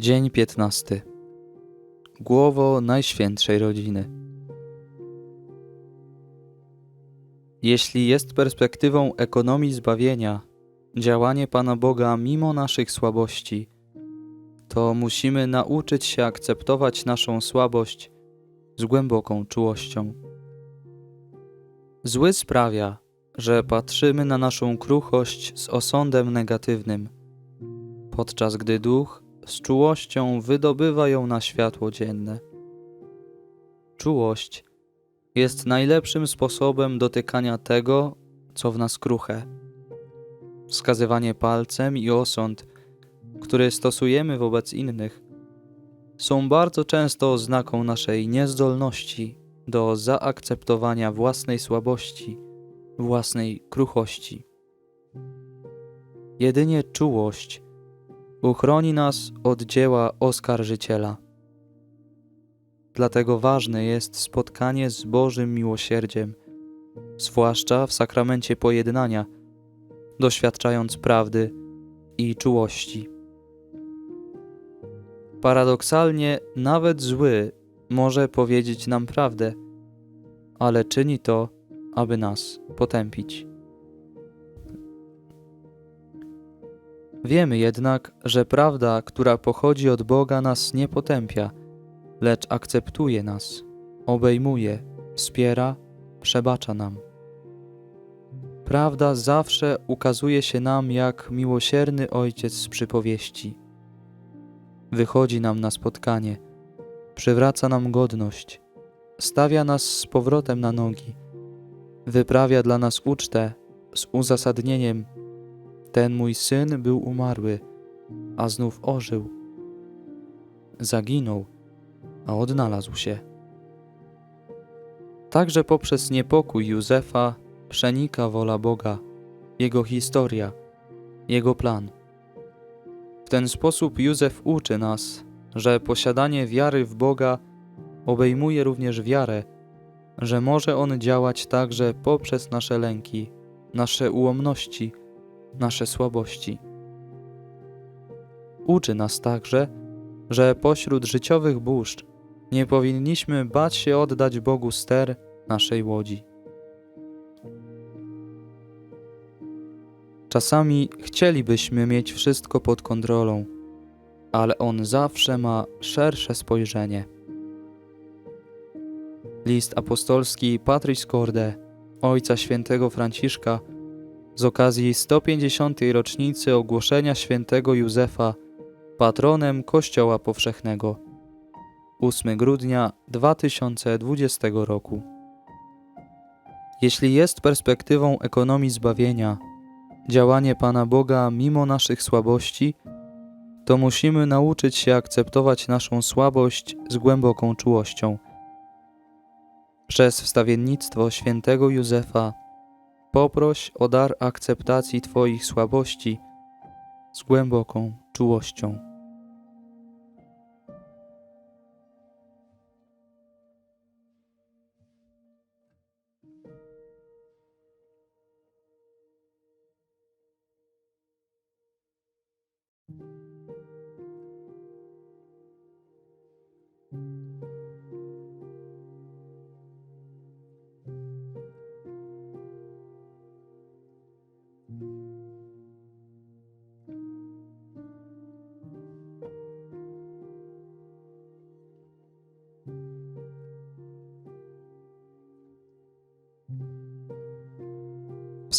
Dzień 15. Głowo Najświętszej Rodziny. Jeśli jest perspektywą ekonomii zbawienia działanie Pana Boga mimo naszych słabości, to musimy nauczyć się akceptować naszą słabość z głęboką czułością. Zły sprawia, że patrzymy na naszą kruchość z osądem negatywnym, podczas gdy duch z czułością wydobywa ją na światło dzienne. Czułość jest najlepszym sposobem dotykania tego, co w nas kruche. Wskazywanie palcem i osąd, który stosujemy wobec innych, są bardzo często oznaką naszej niezdolności do zaakceptowania własnej słabości, własnej kruchości. Jedynie czułość uchroni nas od dzieła oskarżyciela. Dlatego ważne jest spotkanie z Bożym miłosierdziem, zwłaszcza w sakramencie pojednania, doświadczając prawdy i czułości. Paradoksalnie, nawet zły może powiedzieć nam prawdę, ale czyni to, aby nas potępić. Wiemy jednak, że prawda, która pochodzi od Boga, nas nie potępia, lecz akceptuje nas, obejmuje, wspiera, przebacza nam. Prawda zawsze ukazuje się nam jak miłosierny ojciec z przypowieści. Wychodzi nam na spotkanie, przywraca nam godność, stawia nas z powrotem na nogi, wyprawia dla nas ucztę z uzasadnieniem ten mój syn był umarły, a znów ożył. Zaginął, a odnalazł się. Także poprzez niepokój Józefa przenika wola Boga, jego historia, jego plan. W ten sposób Józef uczy nas, że posiadanie wiary w Boga obejmuje również wiarę, że może On działać także poprzez nasze lęki, nasze ułomności, nasze słabości. Uczy nas także, że pośród życiowych burz nie powinniśmy bać się oddać Bogu ster naszej łodzi. Czasami chcielibyśmy mieć wszystko pod kontrolą, ale On zawsze ma szersze spojrzenie. List apostolski Patryś Corde, ojca świętego Franciszka, z okazji 150. rocznicy ogłoszenia świętego Józefa patronem Kościoła Powszechnego 8 grudnia 2020 roku. Jeśli jest perspektywą ekonomii zbawienia działanie Pana Boga mimo naszych słabości, to musimy nauczyć się akceptować naszą słabość z głęboką czułością. Przez wstawiennictwo świętego Józefa Poproś o dar akceptacji Twoich słabości z głęboką czułością.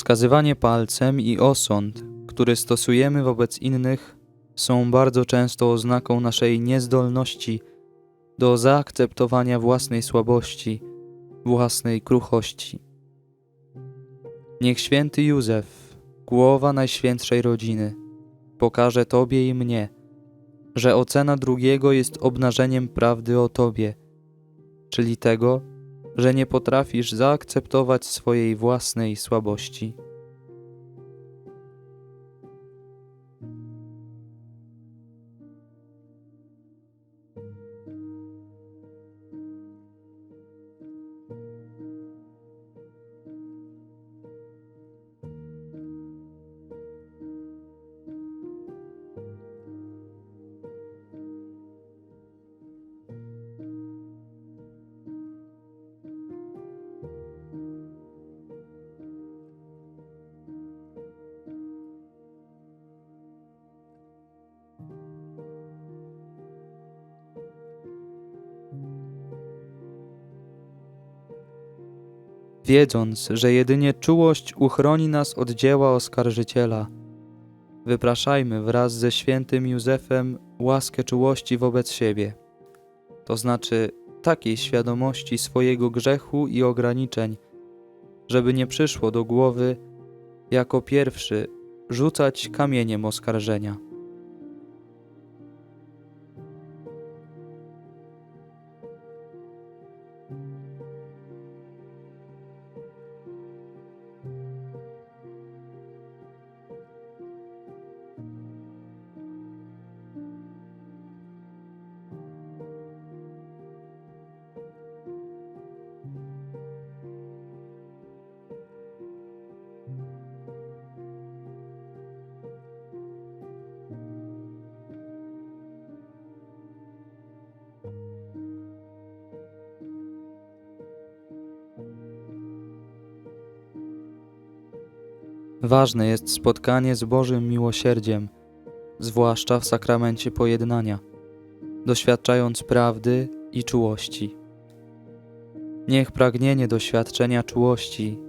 Wskazywanie palcem i osąd, który stosujemy wobec innych, są bardzo często oznaką naszej niezdolności do zaakceptowania własnej słabości, własnej kruchości. Niech święty Józef, głowa Najświętszej Rodziny, pokaże Tobie i mnie, że ocena drugiego jest obnażeniem prawdy o Tobie, czyli tego, że nie potrafisz zaakceptować swojej własnej słabości. Wiedząc, że jedynie czułość uchroni nas od dzieła oskarżyciela. Wypraszajmy wraz ze świętym Józefem łaskę czułości wobec siebie, to znaczy takiej świadomości swojego grzechu i ograniczeń, żeby nie przyszło do głowy jako pierwszy rzucać kamieniem oskarżenia. Ważne jest spotkanie z Bożym miłosierdziem, zwłaszcza w sakramencie pojednania, doświadczając prawdy i czułości. Niech pragnienie doświadczenia czułości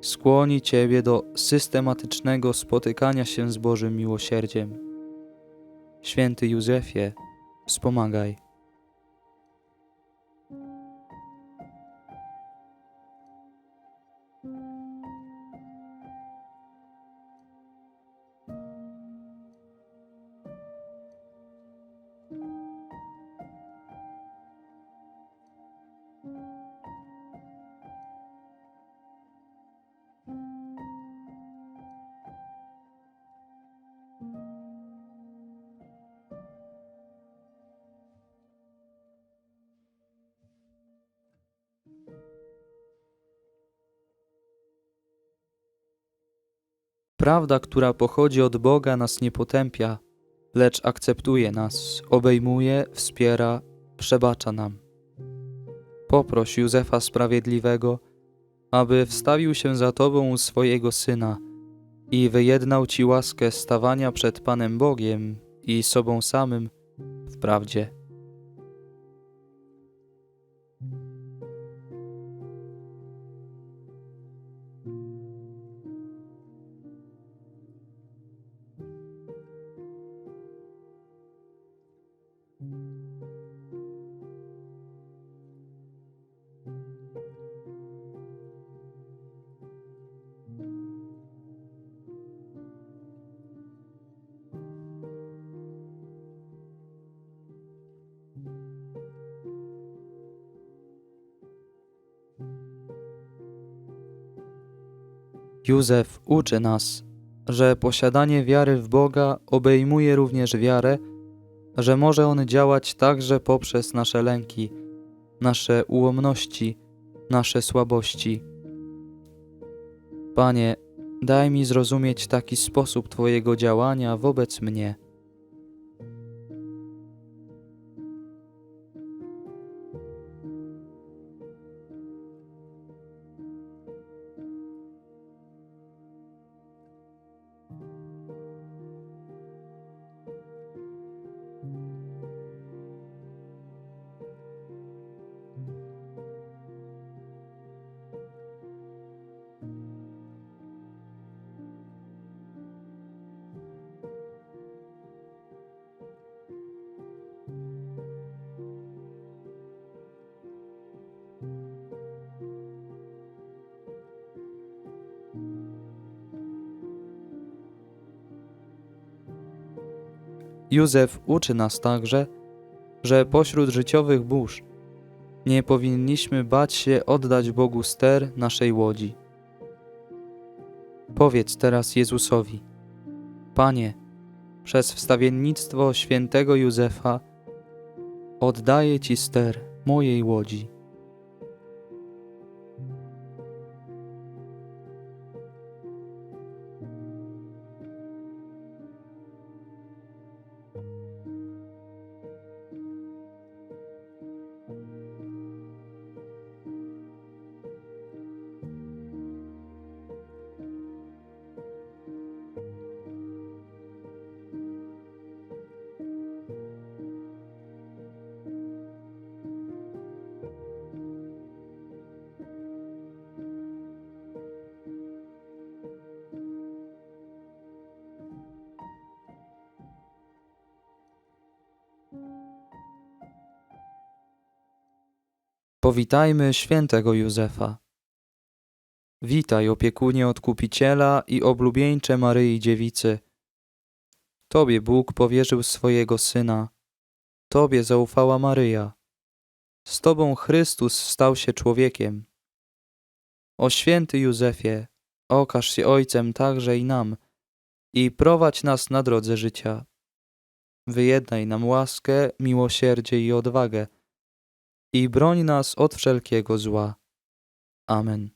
skłoni Ciebie do systematycznego spotykania się z Bożym miłosierdziem. Święty Józefie, wspomagaj. Prawda, która pochodzi od Boga, nas nie potępia, lecz akceptuje nas, obejmuje, wspiera, przebacza nam. Poproś Józefa Sprawiedliwego, aby wstawił się za Tobą swojego Syna i wyjednał Ci łaskę stawania przed Panem Bogiem i sobą samym w prawdzie. Józef uczy nas, że posiadanie wiary w Boga obejmuje również wiarę, że może On działać także poprzez nasze lęki, nasze ułomności, nasze słabości. Panie, daj mi zrozumieć taki sposób Twojego działania wobec mnie. Józef uczy nas także, że pośród życiowych burz nie powinniśmy bać się oddać Bogu ster naszej łodzi. Powiedz teraz Jezusowi: Panie, przez wstawiennictwo świętego Józefa oddaję Ci ster mojej łodzi. Powitajmy świętego Józefa. Witaj, opiekunie Odkupiciela i oblubieńcze Maryi Dziewicy. Tobie Bóg powierzył swojego Syna. Tobie zaufała Maryja. Z Tobą Chrystus stał się człowiekiem. O święty Józefie, okaż się Ojcem także i nam i prowadź nas na drodze życia. Wyjednaj nam łaskę, miłosierdzie i odwagę i broń nas od wszelkiego zła. Amen.